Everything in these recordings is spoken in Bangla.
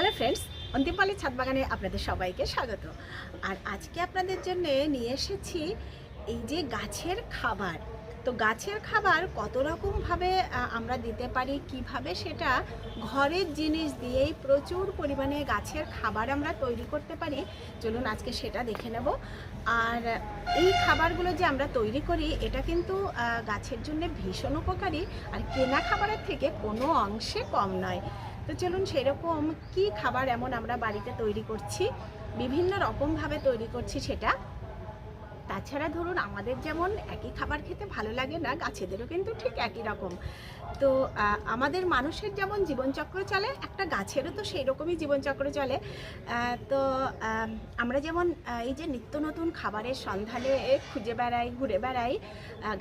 হ্যালো ফ্রেন্ডস অন্তিমপালি ছাদ বাগানে আপনাদের সবাইকে স্বাগত। আর আজকে আপনাদের জন্য নিয়ে এসেছি এই যে গাছের খাবার। তো গাছের খাবার কত রকমভাবে আমরা দিতে পারি, কীভাবে সেটা ঘরের জিনিস দিয়েই প্রচুর পরিমাণে গাছের খাবার আমরা তৈরি করতে পারি, চলুন আজকে সেটা দেখে নেব। আর এই খাবারগুলো যে আমরা তৈরি করি, এটা কিন্তু গাছের জন্য ভীষণ উপকারী। আর কেনা খাবারের থেকে কোনো অংশে কম নয়। তো চলুন সেরকম কি খাবার এমন আমরা বাড়িতে তৈরি করছি, বিভিন্ন রকমভাবে তৈরি করছি সেটা। তাছাড়া ধরুন আমাদের যেমন একই খাবার খেতে ভালো লাগে না, গাছেদেরও কিন্তু ঠিক একই রকম। তো আমাদের মানুষের যেমন জীবনচক্র চলে, একটা গাছেরও তো সেই রকমই জীবনচক্র চলে। তো আমরা যেমন এই যে নিত্য নতুন খাবারের সন্ধানে খুঁজে বেড়াই, ঘুরে বেড়াই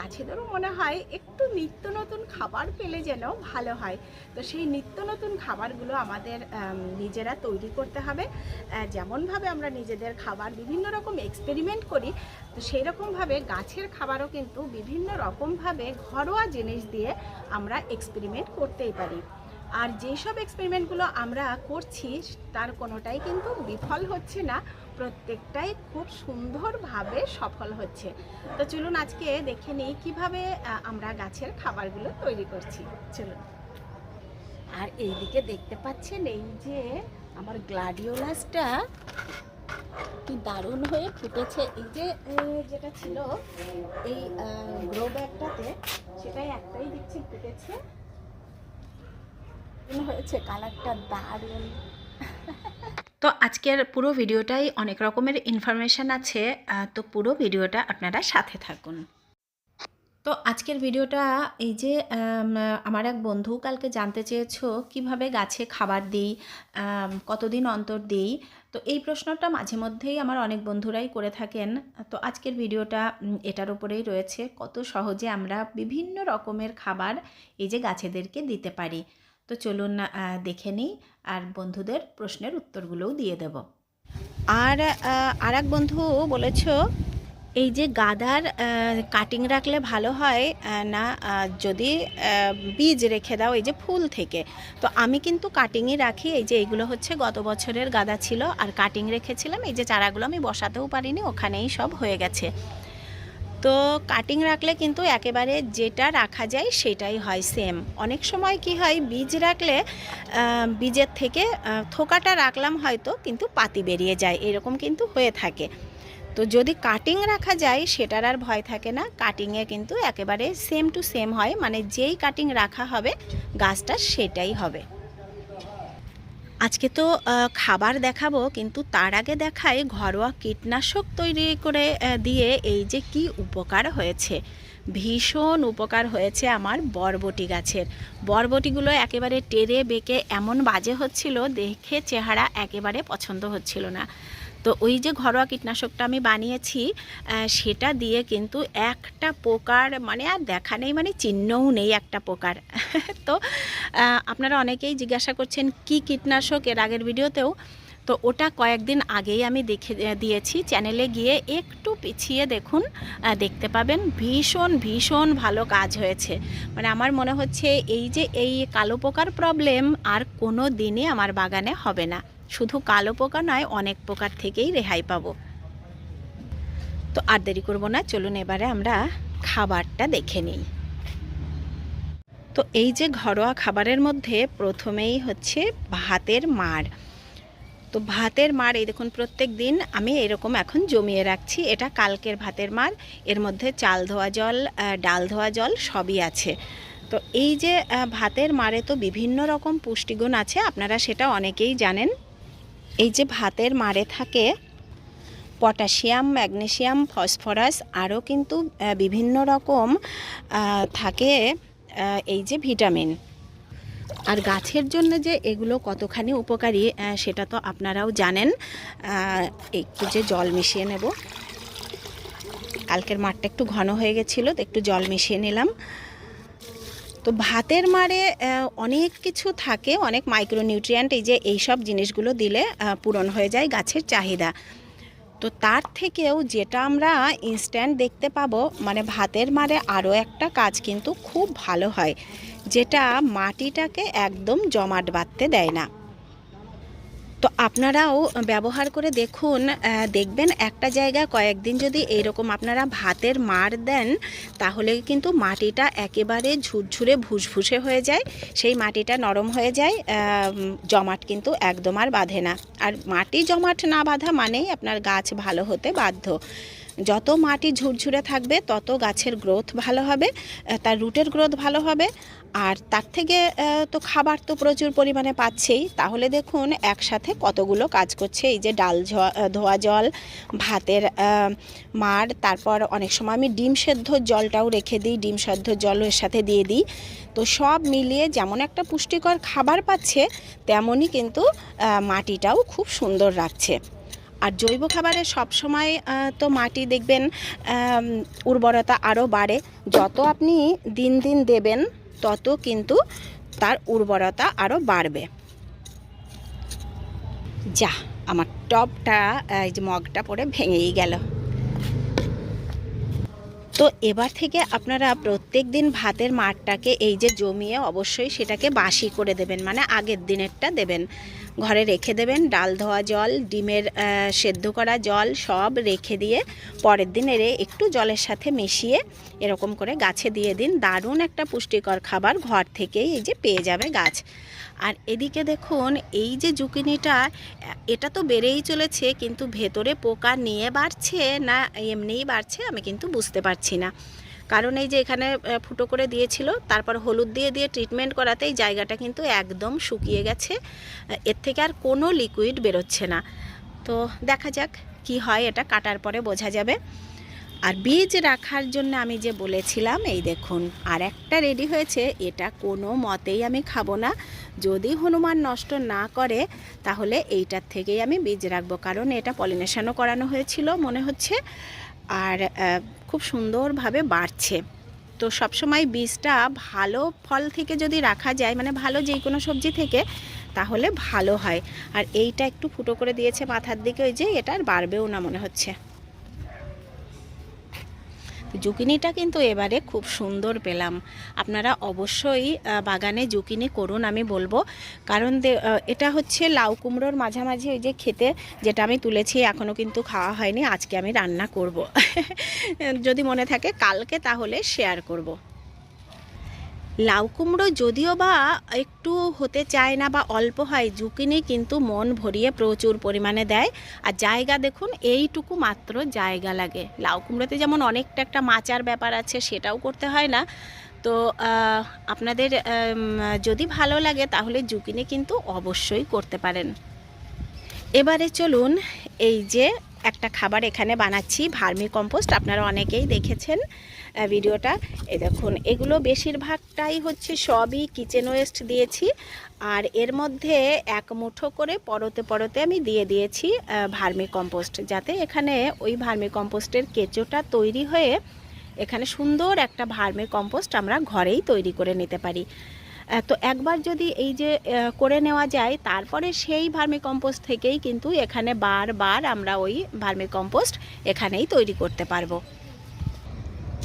গাছেদেরও মনে হয় একটু নিত্য নতুন খাবার পেলে যেন ভালো হয়। তো সেই নিত্য নতুন খাবারগুলো আমাদের নিজেরা তৈরি করতে হবে। যেমনভাবে আমরা নিজেদের খাবার বিভিন্ন রকম এক্সপেরিমেন্ট করি তো সেই রকমভাবে গাছের খাবারও কিন্তু বিভিন্ন রকমভাবে ঘরোয়া জিনিস দিয়ে আমরা এক্সপেরিমেন্ট করতেই পারি। আর যেসব এক্সপেরিমেন্টগুলো আমরা করছি, তার কোনোটাই কিন্তু বিফল হচ্ছে না, প্রত্যেকটাই খুব সুন্দরভাবে সফল হচ্ছে। তো চলুন আজকে দেখে নিই কীভাবে আমরা গাছের খাবারগুলো তৈরি করছি। চলুন। আর এইদিকে দেখতে পাচ্ছেন এই যে আমার গ্লাডিওলাসটা কি দারুণ হয়ে ফুটেছে। এই যে যেটা ছিল, এই গ্রো ব্যাগটাতে সেটাই একটাই দেখছি ফুটেছে। হয়েছে কালারটা দারুণ। তো আজকের পুরো ভিডিওটাই অনেক রকমের ইনফরমেশান আছে তো পুরো ভিডিওটা আপনারা সাথে থাকুন। তো আজকের ভিডিওটা এই যে আমার এক বন্ধু কালকে জানতে চেয়েছো, কীভাবে গাছে খাবার দিই কতদিন অন্তর দিই তো এই প্রশ্নটা মাঝে মধ্যেই আমার অনেক বন্ধুরাই করে থাকেন। তো আজকের ভিডিওটা এটার উপরেই রয়েছে কত সহজে আমরা বিভিন্ন রকমের খাবার এই যে গাছেদেরকে দিতে পারি। তো চলুন দেখে নিই আর বন্ধুদের প্রশ্নের উত্তরগুলোও দিয়ে দেব। আর আর এক বন্ধু বলেছ এই যে গাদার কাটিং রাখলে ভালো হয় না যদি বীজ রেখে দাও এই যে ফুল থেকে। তো আমি কিন্তু কাটিংই রাখি, এই যে এইগুলো হচ্ছে গত বছরের গাদা ছিল, আর কাটিং রেখেছিলাম, এই যে চারাগুলো আমি বসাতেও পারিনি, ওখানেই সব হয়ে গেছে। তো কাটিং রাখলে কিন্তু একেবারে যেটা রাখা যায় সেটাই হয় সেম অনেক সময় কি হয়, বীজ রাখলে বীজের থেকে থোকাটা রাখলাম হয়তো, কিন্তু পাতি বেরিয়ে যায়, এরকম কিন্তু হয়ে থাকে। তো যদি কাটিং রাখা যায়, সেটার আর ভয় থাকে না। কাটিংয়ে কিন্তু একেবারে সেম টু সেম হয় মানে যেই কাটিং রাখা হবে, গাছটা সেটাই হবে। আজকে তো খাবার দেখাবো, কিন্তু তার আগে দেখাই ঘরোয়া কীটনাশক তৈরি করে দিয়ে এই যে কি উপকার হয়েছে। ভীষণ উপকার হয়েছে আমার বরবটি গাছের। বরবটিগুলো একেবারে টেরে বেঁকে এমন বাজে হচ্ছিল, দেখে চেহারা একেবারে পছন্দ হচ্ছিল না। তো ওই যে ঘরোয়া কীটনাশকটা আমি বানিয়েছি সেটা দিয়ে কিন্তু একটা পোকার মানে আর দেখা নেই মানে চিহ্নও নেই একটা পোকার। তো আপনারা অনেকেই জিজ্ঞাসা করছেন, কি কীটনাশক? এর আগের ভিডিওতেও। তো ওটা কয়েকদিন আগেই আমি দেখে দিয়েছি চ্যানেলে গিয়ে। একটু পিছিয়ে দেখুন দেখতে পাবেন, ভীষণ ভীষণ ভালো কাজ হয়েছে। মানে আমার মনে হচ্ছে এই যে এই কালো পোকার প্রবলেম আর কোনো দিনই আমার বাগানে হবে না। শুধু কালো পোকা নয়, অনেক পোকার থেকেই রেহাই পাবো। তো আর দেরি করব না, চলুন এবারে আমরা খাবারটা দেখে নিই। তো এই যে ঘরোয়া খাবারের মধ্যে প্রথমেই হচ্ছে ভাতের মাড়। তো ভাতের মাড়, এই দেখুন প্রত্যেক দিন আমি এরকম এখন জমিয়ে রাখছি। এটা কালকের ভাতের মাড়, এর মধ্যে চাল ধোয়া জল ডাল ধোয়া জল সবই আছে। তো এই যে ভাতের মাড়ে তো বিভিন্ন রকম পুষ্টিগুণ আছে, আপনারা সেটা অনেকেই জানেন। এই যে ভাতের মাড়ে থাকে, পটাশিয়াম ম্যাগনেসিয়াম ফসফরাস, আরও কিন্তু বিভিন্ন রকম থাকে এই যে ভিটামিন। আর গাছের জন্য যে এগুলো কতখানি উপকারী সেটা তো আপনারাও জানেন। একটু যে জল মিশিয়ে নেব। কালকের মাঠটা একটু ঘন হয়ে গেছিল, তো একটু জল মিশিয়ে নিলাম। তো ভাতের মারে অনেক কিছু থাকে, অনেক মাইক্রোনিউট্রিয়েন্ট এই যে এইসব জিনিসগুলো দিলে পূরণ হয়ে যায় গাছের চাহিদা। তো তার থেকেও যেটা আমরা ইনস্ট্যান্ট দেখতে পাবো মানে ভাতের মারে আরও একটা কাজ কিন্তু খুব ভালো হয়, যেটা মাটিটাকে একদম জমাট বাঁধতে দেয় না। তো আপনারাও ব্যবহার করে দেখুন দেখবেন একটা জায়গা কয়েকদিন যদি এইরকম আপনারা ভাতের মার দেন, তাহলে কিন্তু মাটিটা একেবারে ঝুরঝুরে ভুসভুসে হয়ে যায়। সেই মাটিটা নরম হয়ে যায় জমাট কিন্তু একদম আর বাঁধে না। আর মাটি জমাট না বাঁধা মানেই আপনার গাছ ভালো হতে বাধ্য। যত মাটি ঝুরঝুরে থাকবে, তত গাছের গ্রোথ ভালো হবে তার রুটের গ্রোথ ভালো হবে। আর তার থেকে তো খাবার তো প্রচুর পরিমাণে পাচ্ছেই। তাহলে দেখুন, একসাথে কতগুলো কাজ করছে। এই যে ডাল ধোয়া জল, ভাতের মার, তারপর অনেক সময় আমি ডিম সেদ্ধ জলটাও রেখে দিই, ডিম সেদ্ধ জল এর সাথে দিয়ে দিই। তো সব মিলিয়ে যেমন একটা পুষ্টিকর খাবার পাচ্ছে, তেমনই কিন্তু মাটিটাও খুব সুন্দর রাখছে। আর জৈব খাবারে সবসময় তো মাটি দেখবেন উর্বরতা আরও বাড়ে। যত আপনি দিন দিন দেবেন, তত কিন্তু তার উর্বরতা আরও বাড়বে। যা, আমার টপটা, এই যে মগটা পরে ভেঙেই গেল। তো এবার থেকে আপনারা প্রত্যেক দিন ভাতের মাঠটাকে এই যে জমিয়ে অবশ্যই সেটাকে বাসি করে দেবেন মানে আগের দিনেরটা দেবেন। ঘরে রেখে দেবেন, ডাল ধোয়া জল, ডিমের সেদ্ধ করা জল, সব রেখে দিয়ে পরের দিন এরে একটু জলের সাথে মিশিয়ে এরকম করে গাছে দিয়ে দিন। দারুণ একটা পুষ্টিকর খাবার ঘর থেকেই এই যে পেয়ে যাবে গাছ। আর এদিকে দেখুন, এই যে জুকিনিটা, এটা তো বেড়েই চলেছে, কিন্তু ভেতরে পোকা নিয়ে বাড়ছে না, এমনিই বাড়ছে, আমি কিন্তু বুঝতে পারছি না। কারণ এই যে এখানে ফুটো করে দিয়েছিল, তারপর হলুদ দিয়ে দিয়ে ট্রিটমেন্ট করাতেই জায়গাটা কিন্তু একদম শুকিয়ে গেছে। এর থেকে আর কোনো লিকুইড বেরোচ্ছে না। তো দেখা যাক কি হয়, এটা কাটার পরে বোঝা যাবে। আর বীজ রাখার জন্য আমি যে বলেছিলাম, এই দেখুন, আর একটা রেডি হয়েছে, এটা কোনো মতেই আমি খাব না। যদি হনুমান নষ্ট না করে, তাহলে এইটার থেকেই আমি বীজ রাখব, কারণ এটা পলিনেশনও করানো হয়েছিল মনে হচ্ছে। আর খুব সুন্দরভাবে বাড়ছে। তো সবসময় বীজটা ভালো ফল থেকে যদি রাখা যায় মানে ভালো যে কোনো সবজি থেকে, তাহলে ভালো হয়। আর এইটা একটু ফুটো করে দিয়েছে মাথার দিকে, ওই যে এটা আর বাড়বেও না মনে হচ্ছে। জুকিনিটা কিন্তু এবারে খুব সুন্দর পেলাম। আপনারা অবশ্যই বাগানে জুকিনি করুন আমি বলব। কারণ এটা হচ্ছে লাউ কুমড়োর মাঝামাঝি ওই যে খেতে, যেটা আমি তুলেছি এখনও কিন্তু খাওয়া হয়নি, আজকে আমি রান্না করব। যদি মনে থাকে, কালকে তাহলে শেয়ার করব। লাউ কুমড়ো যদিও বা একটু হতে চায় না বা অল্প হয় জুকিনি কিন্তু মন ভরিয়ে প্রচুর পরিমাণে দেয়। আর জায়গা দেখুন, এইটুকু মাত্র জায়গা লাগে। লাউ কুমড়োতে যেমন অনেকটা একটা মাচার ব্যাপার আছে, সেটাও করতে হয় না। তো আপনাদের যদি ভালো লাগে তাহলে জুকিনি কিন্তু অবশ্যই করতে পারেন। এবারে চলুন, এই যে একটা খাবার এখানে বানাচ্ছি, ভার্মি কম্পোস্ট, আপনারা অনেকেই দেখেছেন। ভিডিওটা। এ দেখুন, এগুলো বেশিরভাগটাই হচ্ছে সবই কিচেন ওয়েস্ট দিয়েছি। আর এর মধ্যে এক মুঠো করে পরতে পরতে আমি দিয়ে দিয়েছি ভার্মি কম্পোস্ট যাতে এখানে ওই ভার্মি কম্পোস্টের কেঁচোটা তৈরি হয়ে এখানে সুন্দর একটা ভার্মি কম্পোস্ট আমরা ঘরেই তৈরি করে নিতে পারি। তো একবার যদি এই যে করে নেওয়া যায়, তারপরে সেই ভার্মি কম্পোস্ট থেকেই কিন্তু এখানে বারবার আমরা ওই ভার্মি কম্পোস্ট এখানেই তৈরি করতে পারব।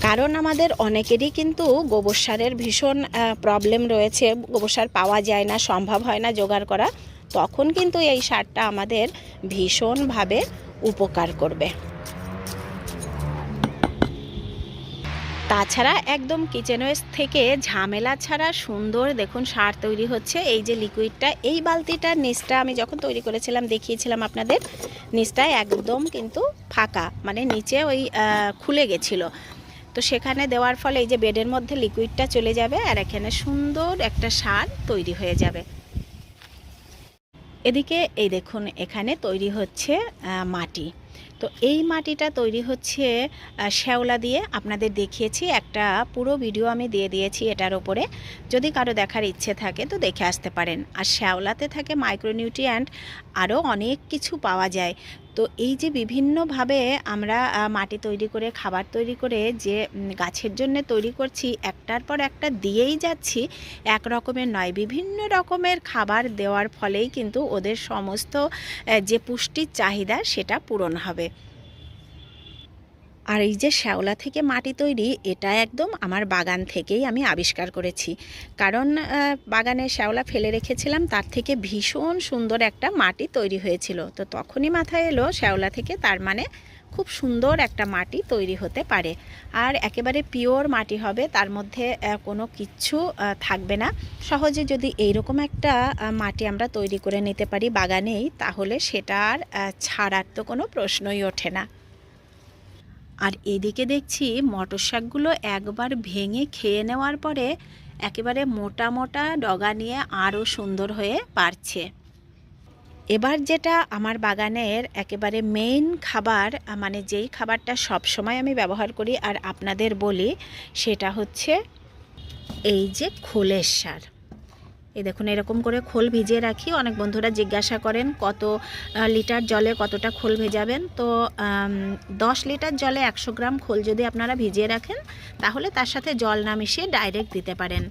কারণ আমাদের অনেকেরই কিন্তু গোবর সারের ভীষণ প্রবলেম রয়েছে। গোবর সার পাওয়া যায় না, সম্ভব হয় না জোগাড় করা। তখন কিন্তু এই সারটা আমাদের ভীষণভাবে উপকার করবে। তাছাড়া একদম কিচেন ওয়েস্ট থেকে ঝামেলা ছাড়া সুন্দর দেখুন সার তৈরি হচ্ছে। এই যে লিকুইডটা এই বালতিটার নিচটা আমি যখন তৈরি করেছিলাম, দেখিয়েছিলাম আপনাদের, নিচটা একদম কিন্তু ফাঁকা মানে নিচে ওই খুলে গেছিল। তো সেখানে দেওয়ার ফলে এই যে বেডের মধ্যে লিকুইডটা চলে যাবে আর এখানে সুন্দর একটা সার তৈরি হয়ে যাবে। এদিকে এই দেখুন, এখানে তৈরি হচ্ছে মাটি। তো এই মাটিটা তৈরি হচ্ছে শ্যাওলা দিয়ে। আপনাদের দেখিয়েছি, একটা পুরো ভিডিও আমি দিয়ে দিয়েছি এটার ওপরে। যদি কারও দেখার ইচ্ছে থাকে তো দেখে আসতে পারেন। আর শ্যাওলাতে থাকে মাইক্রোনিউট্রিয়েন্ট আরও অনেক কিছু পাওয়া যায়। তো এই যে বিভিন্নভাবে আমরা মাটি তৈরি করে, খাবার তৈরি করে যে গাছের জন্য তৈরি করছি, একটার পর একটা দিয়েই যাচ্ছি এক রকমের নয়, বিভিন্ন রকমের খাবার দেওয়ার ফলেই কিন্তু ওদের সমস্ত যে পুষ্টির চাহিদা সেটা পূরণ হবে। আর এই যে শ্যাওলা থেকে মাটি তৈরি, এটা একদম আমার বাগান থেকেই আমি আবিষ্কার করেছি। কারণ বাগানে শ্যাওলা ফেলে রেখেছিলাম, তার থেকে ভীষণ সুন্দর একটা মাটি তৈরি হয়েছিল। তো তখনই মাথায় এলো শ্যাওলা থেকে তার মানে খুব সুন্দর একটা মাটি তৈরি হতে পারে। আর একেবারে পিওর মাটি হবে, তার মধ্যে কোনো কিচ্ছু থাকবে না। সহজে যদি এইরকম একটা মাটি আমরা তৈরি করে নিতে পারি বাগানেই, তাহলে সেটার ছাড়ার তো কোনো প্রশ্নই ওঠে না। আর এদিকে দেখছি মটর শাকগুলো একবার ভেঙে খেয়ে নেওয়ার পরে একেবারে মোটা মোটা ডগা নিয়ে আরও সুন্দর হয়ে পারছে। এবার যেটা আমার বাগানের একেবারে মেইন খাবার মানে যেই খাবারটা সব সময় আমি ব্যবহার করি আর আপনাদের বলি, সেটা হচ্ছে এই যে খোলের সার। এই দেখুন এরকম করে খোল ভিজিয়ে রাখি। অনেক বন্ধুরা জিজ্ঞাসা করেন কত লিটার জলে কতটা খোল ভেজাবেন। তো আম, দশ লিটার জলে একশো গ্রাম খোল যদি আপনারা ভিজিয়ে রাখেন তাহলে তার সাথে জল না মিশিয়ে ডাইরেক্ট দিতে পারেন।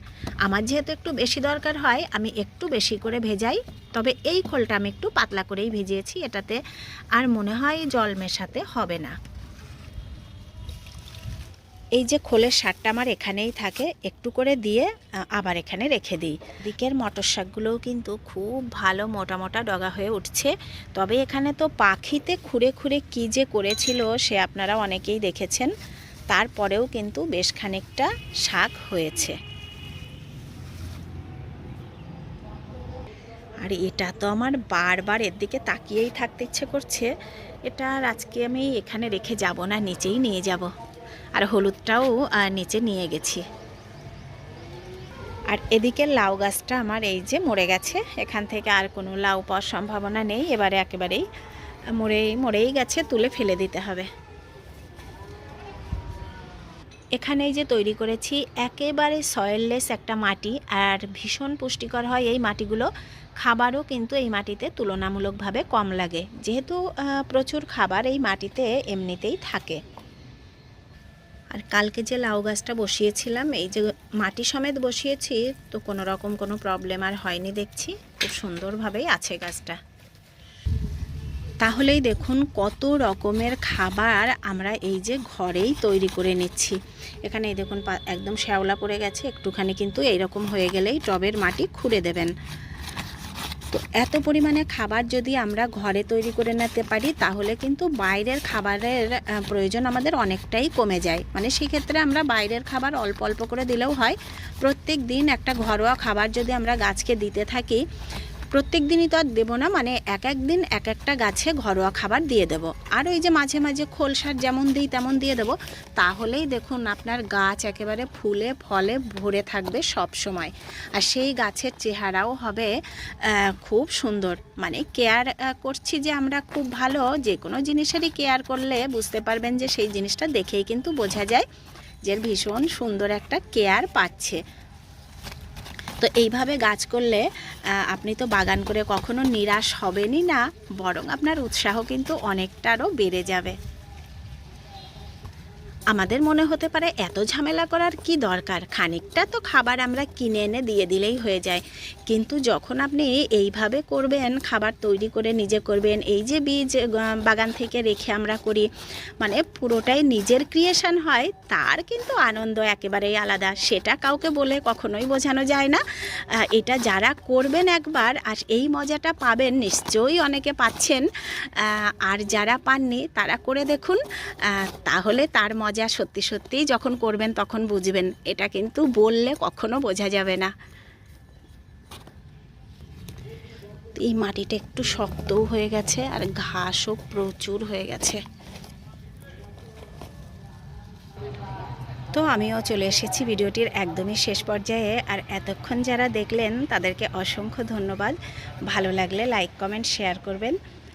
আমার যেহেতু একটু বেশি দরকার হয় আমি একটু বেশি করে ভেজাই তবে এই খোলটা আমি একটু পাতলা করেই ভিজিয়েছি। এটাতে আর মনে হয় জল মেশাতে হবে না। এই যে খোলের সারটা আমার এখানেই থাকে, একটু করে দিয়ে আবার এখানে রেখে দিই। দিকের মটর শাকগুলোও কিন্তু খুব ভালো মোটা মোটা ডগা হয়ে উঠছে। তবে এখানে তো পাখিতে খুঁড়ে খুঁড়ে কী যে করেছিল সে আপনারা অনেকেই দেখেছেন। তারপরেও কিন্তু বেশ খানিকটা শাক হয়েছে। আর এটা তো আমার বারবার এর দিকে তাকিয়েই থাকতে ইচ্ছে করছে। এটা আর আজকে আমি এখানে রেখে যাব না, নিচেই নিয়ে যাব। আর হলুদটাও নিচে নিয়ে গেছি। আর এদিকে লাউ গাছটা আমার এই যে মরে গেছে। এখান থেকে আর কোনো লাউ পাওয়ার সম্ভাবনা নেই। এবারে একেবারেই মরেই মরেই গেছে, তুলে ফেলে দিতে হবে। এখানে যে তৈরি করেছি, একেবারে সয়েললেস একটা মাটি। আর ভীষণ পুষ্টিকর হয় এই মাটিগুলো। খাবারও কিন্তু এই মাটিতে তুলনামূলকভাবে কম লাগে। যেহেতু প্রচুর খাবার এই মাটিতে এমনিতেই থাকে। আর কালকে যে লাউ গাছটা বসিয়েছিলাম, এই যে মাটি সমেত বসিয়েছি, তো কোনো রকম কোনো প্রবলেম আর হয়নি দেখছি। খুব সুন্দরভাবেই আছে গাছটা। তাহলেই দেখুন কত রকমের খাবার আমরা এই যে ঘরেই তৈরি করে নিচ্ছি। এখানে এই দেখুন একদম শ্যাওলা পড়ে গেছে, একটুখানি কিন্তু এইরকম হয়ে গেলেই টবের মাটি খুঁড়ে দেবেন। তো এত পরিমাণে খাবার যদি আমরা ঘরে তৈরি করে নিতে পারি, তাহলে কিন্তু বাইরের খাবারের প্রয়োজন আমাদের অনেকটাই কমে যায়। মানে সেক্ষেত্রে আমরা বাইরের খাবার অল্প অল্প করে দিলেও হয়। প্রত্যেক দিন একটা ঘরোয়া খাবার যদি আমরা গাছকে দিতে থাকি প্রত্যেক দিনই তো আর দেবো না মানে এক এক দিন এক একটা গাছে ঘরোয়া খাবার দিয়ে দেব। আর ওই যে মাঝে মাঝে খোল সার যেমন দিই তেমন দিয়ে দেবো। তাহলেই দেখুন আপনার গাছ একেবারে ফুলে, ফলে ভরে থাকবে সব সময়। আর সেই গাছের চেহারাও হবে খুব সুন্দর। মানে কেয়ার করছি যে আমরা খুব ভালো, যে কোনো জিনিসেরই কেয়ার করলে বুঝতে পারবেন যে সেই জিনিসটা দেখেই কিন্তু বোঝা যায় যে ভীষণ সুন্দর একটা কেয়ার পাচ্ছে। তো এইভাবে গাছ করলে আপনি তো বাগান করে কখনো নিরাশ হবেনই না, বরং আপনার উৎসাহ কিন্তু অনেকটারও বেড়ে যাবে। আমাদের মনে হতে পারে এত ঝামেলা করার কি দরকার? খানিকটা তো খাবার আমরা কিনে এনে দিয়ে দিলেই হয়ে যায়। কিন্তু যখন আপনি এইভাবে করবেন, খাবার তৈরি করে নিজে করবেন, এই যে বীজ বাগান থেকে রেখে আমরা করি মানে পুরোটাই নিজের ক্রিয়েশন হয়, তার কিন্তু আনন্দ একেবারেই আলাদা। সেটা কাউকে বলে কখনোই বোঝানো যায় না। এটা যারা করবেন একবার আর এই মজাটা পাবেন, নিশ্চয়ই অনেকে পাচ্ছেন। আর যারা পাননি, তারা করে দেখুন। তাহলে তার মজা সত্যি সত্যিই যখন করবেন তখন বুঝবেন। এটা কিন্তু বললে কখনো বোঝা যাবে না। এই মাটিটা একটু শক্তও হয়ে গেছে আর ঘাসও প্রচুর হয়ে গেছে। তো আমিও চলে এসেছি ভিডিওটির একদমই শেষ পর্যায়ে। আর এতক্ষণ যারা দেখলেন তাদেরকে অসংখ্য ধন্যবাদ। ভালো লাগলে লাইক, কমেন্ট, শেয়ার করবেন।